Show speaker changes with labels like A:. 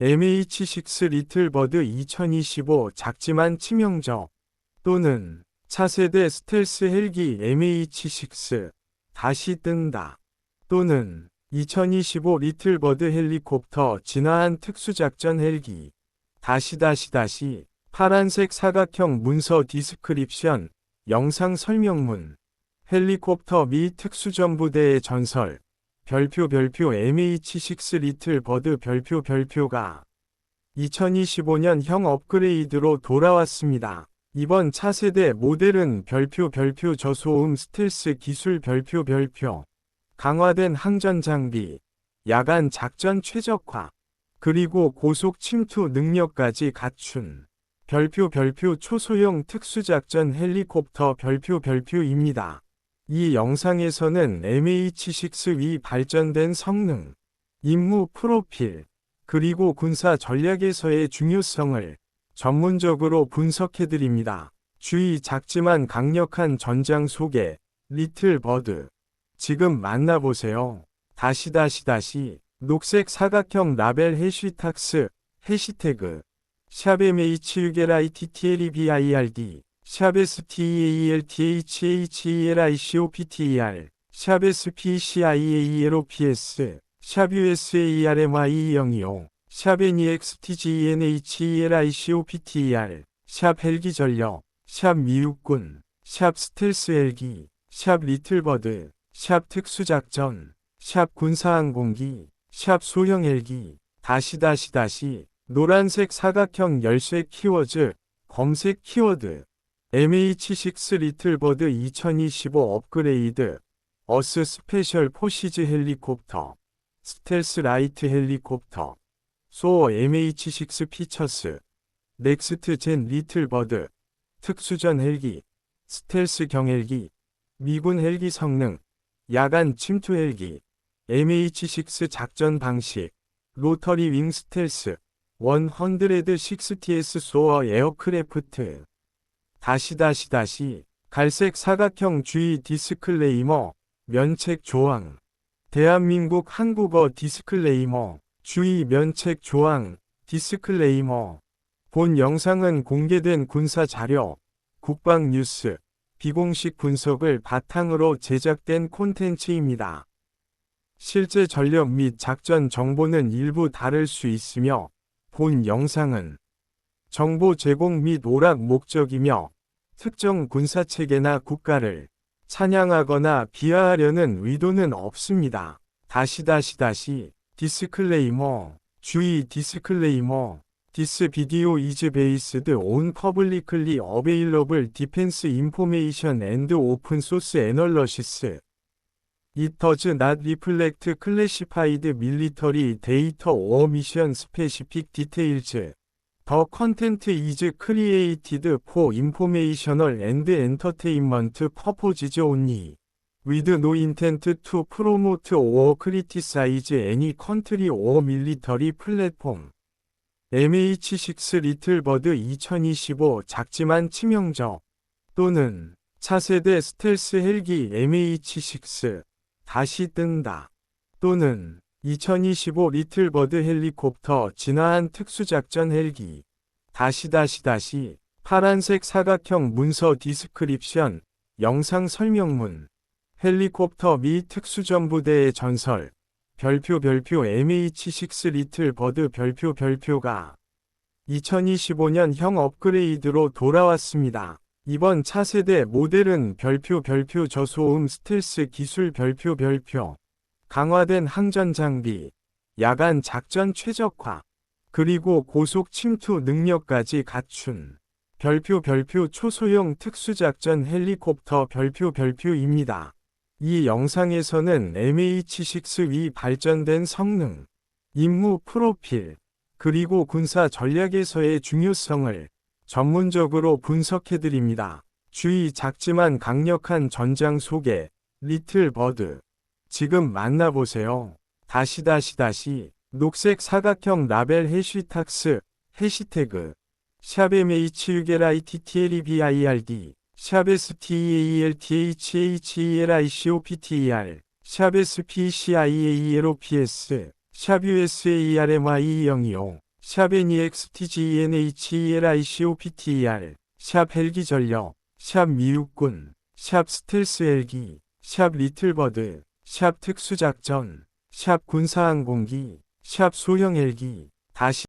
A: MH6 리틀버드 2025 작지만 치명적 또는 차세대 스텔스 헬기 MH6 다시 뜬다 또는 2025 리틀버드 헬리콥터 진화한 특수작전 헬기 다시 다시 다시 파란색 사각형 문서 디스크립션 영상 설명문 헬리콥터 미 특수전부대의 전설 별표 별표 MH6 리틀 버드 별표 별표가 2025년 형 업그레이드로 돌아왔습니다. 이번 차세대 모델은 별표 별표 저소음 스텔스 기술 별표 별표 강화된 항전 장비 야간 작전 최적화 그리고 고속 침투 능력까지 갖춘 별표 별표 초소형 특수작전 헬리콥터 별표 별표입니다. 이 영상에서는 MH6위 발전된 성능, 임무 프로필, 그리고 군사 전략에서의 중요성을 전문적으로 분석해드립니다. 주의 작지만 강력한 전장 소개, 리틀 버드. 지금 만나보세요. 다시 다시 다시 녹색 사각형 라벨 해시탁스 해시태그 샵MH6LITTLEBIRD 샵STEALTHHELICOPTER 샵SPCIAELOPS 샵USARMY205 샵NEXTGNHELICOPTER 샵 헬기 전력 샵 미육군 샵 스텔스 헬기 샵 리틀버드 샵 특수작전 샵 군사항공기 샵 소형 헬기 다시 다시 다시 노란색 사각형 열쇠 키워드 검색 키워드 MH6 리틀버드 2025 업그레이드 어스 스페셜 포시즈 헬리콥터 스텔스 라이트 헬리콥터 소어 MH6 피처스 넥스트 젠 리틀버드 특수전 헬기 스텔스 경헬기 미군 헬기 성능 야간 침투 헬기 MH6 작전 방식 로터리 윙 스텔스 100-60s 소어 에어크래프트 다시 다시 다시 갈색 사각형 주의 디스클레이머 면책 조항 대한민국 한국어 디스클레이머 주의 면책 조항 디스클레이머 본 영상은 공개된 군사 자료 국방 뉴스 비공식 분석을 바탕으로 제작된 콘텐츠입니다. 실제 전력 및 작전 정보는 일부 다를 수 있으며 본 영상은 정보 제공 및 오락 목적이며 특정 군사체계나 국가를 찬양하거나 비하하려는 의도는 없습니다. 다시 다시 다시 디스클레이머 주의 디스클레이머 This video is based on publicly available defense information and open source analysis. It does not reflect classified military. The content is created for informational and entertainment purposes only. With no intent to promote or criticize any country or military platform. MH6 리틀버드 2025 작지만 치명적 또는 차세대 스텔스 헬기 MH6 다시 뜬다 또는 2025 리틀버드 헬리콥터 진화한 특수작전 헬기 다시 다시 다시 파란색 사각형 문서 디스크립션 영상 설명문 헬리콥터 미 특수전부대의 전설 별표 별표 MH6 리틀 버드 별표 별표가 2025년 형 업그레이드로 돌아왔습니다. 이번 차세대 모델은 별표 별표 저소음 스텔스 기술 별표 별표 강화된 항전 장비 야간 작전 최적화 그리고 고속 침투 능력까지 갖춘 별표 별표 초소형 특수작전 헬리콥터 별표 별표입니다. 이 영상에서는 MH6위 발전된 성능, 임무 프로필, 그리고 군사 전략에서의 중요성을 전문적으로 분석해드립니다. 주의 작지만 강력한 전장 소개, 리틀 버드. 지금 만나보세요. 다시 다시 다시 녹색 사각형 라벨 해시탁스 해시태그 샵MH6LITTLEBIRD 샵STEALTHHELICOPTER 샵SPCIAELOPS 샵USARMY205 샵 NEXTGENHELICOPTER, 샵 헬기 전력, 샵 미육군, 샵 스텔스 헬기, 샵 리틀버드, 샵 특수작전, 샵 군사항공기, 샵 소형 헬기, 다시